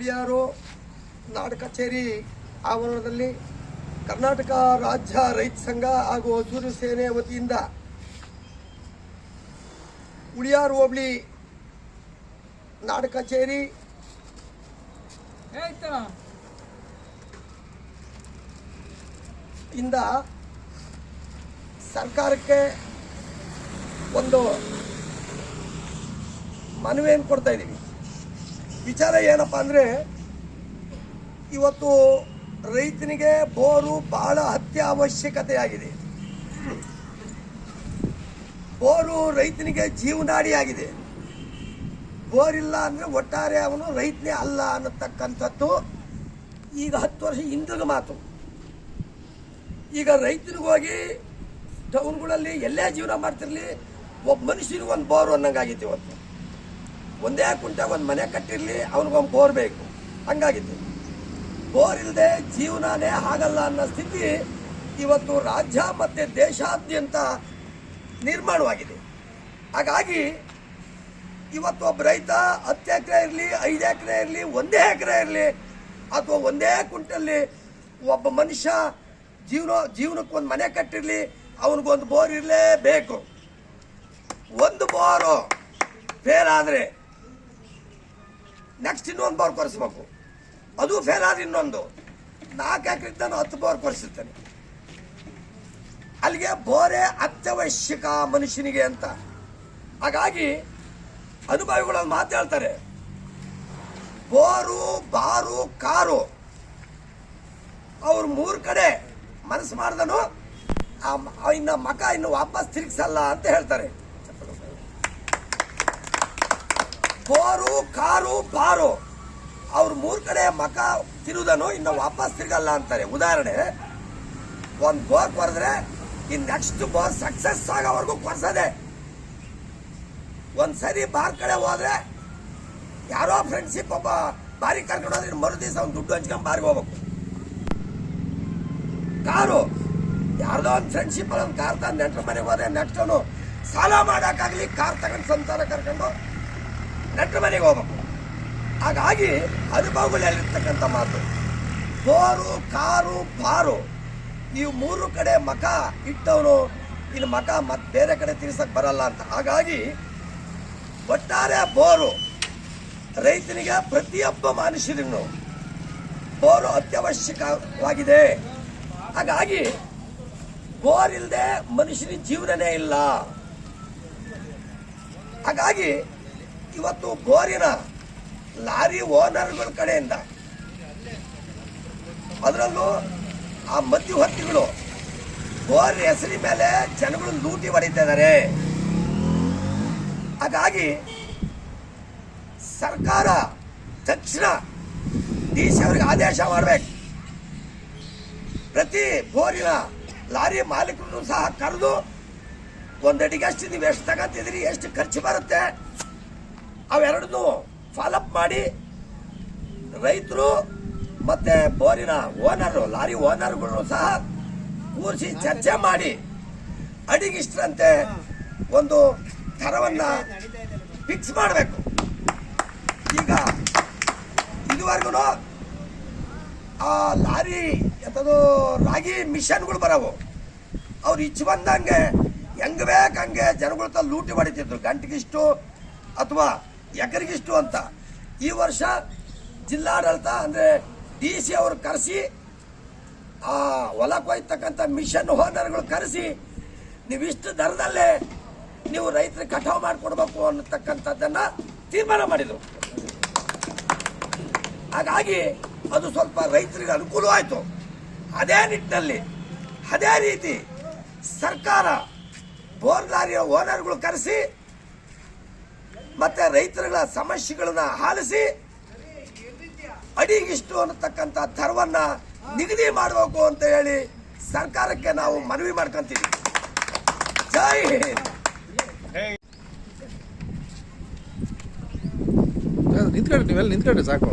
ಉಳಿಯಾರು ನಾಡ ಕಚೇರಿ ಆವರಣದಲ್ಲಿ ಕರ್ನಾಟಕ ರಾಜ್ಯ ರೈತ ಸಂಘ ಹಾಗೂ ಹಸೂರು ಸೇನೆ ವತಿಯಿಂದ ಉಳಿಯಾರು ಹೋಬಳಿ ನಾಡ ಕಚೇರಿ ಇಂದ ಸರ್ಕಾರಕ್ಕೆ ಒಂದು ಮನವಿಯನ್ನು ಕೊಡ್ತಾ ಇದ್ದೀವಿ. ವಿಚಾರ ಏನಪ್ಪ ಅಂದರೆ, ಇವತ್ತು ರೈತನಿಗೆ ಬೋರು ಬಹಳ ಅತ್ಯವಶ್ಯಕತೆಯಾಗಿದೆ. ಬೋರು ರೈತನಿಗೆ ಜೀವನಾಡಿಯಾಗಿದೆ. ಬೋರಿಲ್ಲ ಅಂದರೆ ಒಟ್ಟಾರೆ ಅವನು ರೈತನೇ ಅಲ್ಲ ಅನ್ನತಕ್ಕಂಥದ್ದು ಈಗ ಹತ್ತು ವರ್ಷ ಹಿಂದಿನ ಮಾತು. ಈಗ ರೈತನಿಗೋಗಿ ಟೌನ್ಗಳಲ್ಲಿ ಎಲ್ಲೇ ಜೀವನ ಮಾಡ್ತಿರಲಿ, ಒಬ್ಬ ಮನುಷ್ಯನಿಗೆ ಒಂದು ಬೋರು ಅನ್ನಂಗಾಗಿತ್ತು ಇವತ್ತು. ಒಂದೇ ಕುಂಟಾಗ ಒಂದು ಮನೆ ಕಟ್ಟಿರಲಿ, ಅವನಿಗೊಂದು ಬೋರ್ ಬೇಕು. ಹಂಗಾಗಿತ್ತು. ಬೋರ್ ಇಲ್ಲದೆ ಜೀವನನೇ ಆಗಲ್ಲ ಅನ್ನೋ ಸ್ಥಿತಿ ಇವತ್ತು ರಾಜ್ಯ ಮತ್ತು ದೇಶಾದ್ಯಂತ ನಿರ್ಮಾಣವಾಗಿದೆ. ಹಾಗಾಗಿ ಇವತ್ತು ಒಬ್ಬ ರೈತ ಹತ್ತು ಎಕರೆ ಇರಲಿ, ಐದು ಎಕರೆ ಇರಲಿ, ಒಂದೇ ಎಕರೆ ಇರಲಿ, ಅಥವಾ ಒಂದೇ ಕುಂಟಲ್ಲಿ ಒಬ್ಬ ಮನುಷ್ಯ ಜೀವನ, ಜೀವನಕ್ಕೆ ಒಂದು ಮನೆ ಕಟ್ಟಿರಲಿ, ಅವನಿಗೊಂದು ಬೋರ್ ಇರಲೇಬೇಕು. ಒಂದು ಬೋರು ಫೇಲ್ ಆದರೆ ನೆಕ್ಸ್ಟ್ ಇನ್ನೊಂದು ಬೋರ್ ಕೊರೆಸ್ಬೇಕು. ಅದು ಫೇಲ್ ಆದ್ರೆ ಇನ್ನೊಂದು. ನಾಲ್ಕು ಎಕರೆ ನಾನು ಹತ್ತು ಬೋರ್ ಕೊರೆಸಿರ್ತೇನೆ. ಅಲ್ಲಿಗೆ ಬೋರೆ ಅತ್ಯವಶ್ಯಕ ಮನುಷ್ಯನಿಗೆ ಅಂತ. ಹಾಗಾಗಿ ಅನುಭವಿಗಳು ಮಾತಾಡ್ತಾರೆ ಬೋರು, ಬಾರು, ಕಾರು. ಅವ್ರು ಮೂರು ಕಡೆ ಮನಸ್ಸು ಮಾಡ್ದನು ಇನ್ನ ಮಕ ಇನ್ನು ವಾಪಸ್ ತಿರುಗಿಸಲ್ಲ ಅಂತ ಹೇಳ್ತಾರೆ. Bore car, bar. ಅವ್ರು ಮೂರ್ ಕಡೆ ಮಕ ತಿರುದನು, ಇನ್ನು ವಾಪಸ್ ತಿರುಗಲ್ಲ ಅಂತಾರೆ. ಉದಾಹರಣೆ, ಒಂದ್ ಬೋರ್ ಕೊರೆದ್ರೆ ಇನ್ ನೆಕ್ಸ್ಟ್ ಬೋರ್ ಸಕ್ಸಸ್ ಆಗೋವರೆಗೂ ಕೊರ್ಸದೆ. ಒಂದ್ ಸರಿ ಬಾರ್ ಕಡೆ ಹೋದ್ರೆ, ಯಾರೋ ಫ್ರೆಂಡ್ಶಿಪ್ ಒಬ್ಬ ಬಾರಿ ಕರ್ಕೊಂಡು ಹೋದ್ರೆ ಮರು ದಿವಸ ಅವ್ನು ದುಡ್ಡು ಹಂಚ್ಕೊಂಡ್ ಬಾರಿಗೆ ಹೋಗ್ಬೇಕು. ಕಾರು, ಯಾರ್ದೋ ಒಂದು ಫ್ರೆಂಡ್ಶಿಪ್ ಒಂದು ಕಾರ್ ತಂದು ನೆಂಟ್ರ ಮನೆಗೆ ಹೋದ್ರೆ ನೆಕ್ಸ್ಟ್ ಸಾಲ ಮಾಡೋಕ್ಕಾಗಲಿ, ಕಾರ್ ತಗೊಂಡು ಸಂತಾನ ಕರ್ಕೊಂಡು ನೆಂಟ್ರ ಮನೆಗೆ ಹೋಗ್ಬೇಕು. ಹಾಗಾಗಿ ಅನುಭವಗಳಲ್ಲಿರ್ತಕ್ಕಂಥ ಮಾತು. ಬೋರು ಕಾರು ಬಾರು ಈ ಮೂರು ಕಡೆ ಮಕ ಇಟ್ಟವನು, ಇನ್ನು ಮಕ ಮತ್ತೆ ಬೇರೆ ಕಡೆ ತಿರ್ಸಕ್ ಬರಲ್ಲ ಅಂತ. ಹಾಗಾಗಿ ಒಟ್ಟಾರೆ ಬೋರು. ರೈತನಿಗೆ ಪ್ರತಿಯೊಬ್ಬ ಮನುಷ್ಯರನ್ನು ಬೋರು ಅತ್ಯವಶ್ಯಕವಾಗಿದೆ. ಹಾಗಾಗಿ ಬೋರ್ ಇಲ್ಲದೆ ಮನುಷ್ಯನ ಜೀವನನೇ ಇಲ್ಲ. ಹಾಗಾಗಿ ಇವತ್ತು ಗೋರಿನ ಲಾರಿ ಓನರ್ಗಳ ಕಡೆಯಿಂದ ಅದರಲ್ಲೂ ಆ ಮಧ್ಯವರ್ತಿಗಳು ಗೋರಿ ಹೆಸರಿ ಮೇಲೆ ಜನಗಳು ಲೂಟಿ ಹೊಡಿತಿದ್ದಾರೆ ಹಾಗಾಗಿ ಸರ್ಕಾರ ತಕ್ಷಣ ಡಿ ಸಿ ಅವರಿಗೆ ಆದೇಶ ಮಾಡಬೇಕು. ಪ್ರತಿ ಬೋರಿನ ಲಾರಿ ಮಾಲೀಕರನ್ನು ಸಹ ಕರೆದು ಒಂದಡಿಗೆ ಎಷ್ಟು ನೀವು ಎಷ್ಟು ತಗೊಂತಿದ್ರಿ ಎಷ್ಟು ಖರ್ಚು ಬರುತ್ತೆ ಅವೆರಡನ್ನು ಫಾಲೋಅಪ್ ಮಾಡಿ ರೈತರು ಮತ್ತೆ ಬೋರಿನ ಓನರು ಲಾರಿ ಓನರ್ಗಳನ್ನು ಸಹ ಕೂರಿಸಿ ಚರ್ಚೆ ಮಾಡಿ ಅಡಿಗಿಷ್ಟರಂತೆ ಒಂದು ದರವನ್ನ ಫಿಕ್ಸ್ ಮಾಡಬೇಕು. ಈಗ ಇದುವರೆಗೂ ಆ ಲಾರಿ ಎಂಥದ್ದು ರಾಗಿ ಮಿಷನ್ಗಳು ಬರವು. ಅವ್ರು ಇಚ್ಚು ಬಂದಂಗೆ ಹೆಂಗ್ ಬೇಕಂಗೆ ಜನಗಳ ಲೂಟಿ ಹೊಡಿತಿದ್ರು. ಗಂಟೆಗಿಷ್ಟು ಅಥವಾ ಎಕರೆಗಿಷ್ಟು ಅಂತ. ಈ ವರ್ಷ ಜಿಲ್ಲಾಡಳಿತ ಅಂದರೆ ಡಿ ಸಿ ಅವರು ಕರೆಸಿ, ಆ ಹೊಲಕ್ಕೆ ಕೊಯ್ತಕ್ಕಂಥ ಮಿಷನ್ ಓನರ್ಗಳು ಕರೆಸಿ ನೀವು ಇಷ್ಟು ದರದಲ್ಲೇ ನೀವು ರೈತರಿಗೆ ಕಟಾವು ಮಾಡಿಕೊಡ್ಬೇಕು ಅನ್ನತಕ್ಕಂಥದ್ದನ್ನು ತೀರ್ಮಾನ ಮಾಡಿದರು. ಹಾಗಾಗಿ ಅದು ಸ್ವಲ್ಪ ರೈತರಿಗೆ ಅನುಕೂಲವಾಯಿತು ಅದೇ ನಿಟ್ಟಿನಲ್ಲಿ, ಅದೇ ರೀತಿ ಸರ್ಕಾರ ಬೋರ್ದಾರಿಯ ಓನರ್ಗಳು ಕರೆಸಿ ಮತ್ತೆ ರೈತರುಗಳ ಸಮಸ್ಯೆಗಳನ್ನ ಆಲಿಸಿ ಅಡಿಗಿಷ್ಟು ಅನ್ನತಕ್ಕಂಥ ದರವನ್ನ ನಿಗದಿ ಮಾಡಬೇಕು ಅಂತ ಹೇಳಿ ಸರ್ಕಾರಕ್ಕೆ ನಾವು ಮನವಿ ಮಾಡ್ಕೊಂತೀವಿ. ಜೈ ಹಿಂದ್. ನಿಂತ್ಕೊಂಡ್ರಿ ನೀವೆಲ್ಲ ನಿಂತ್ಕೊಳ್ಳಿ ಸಾಕು.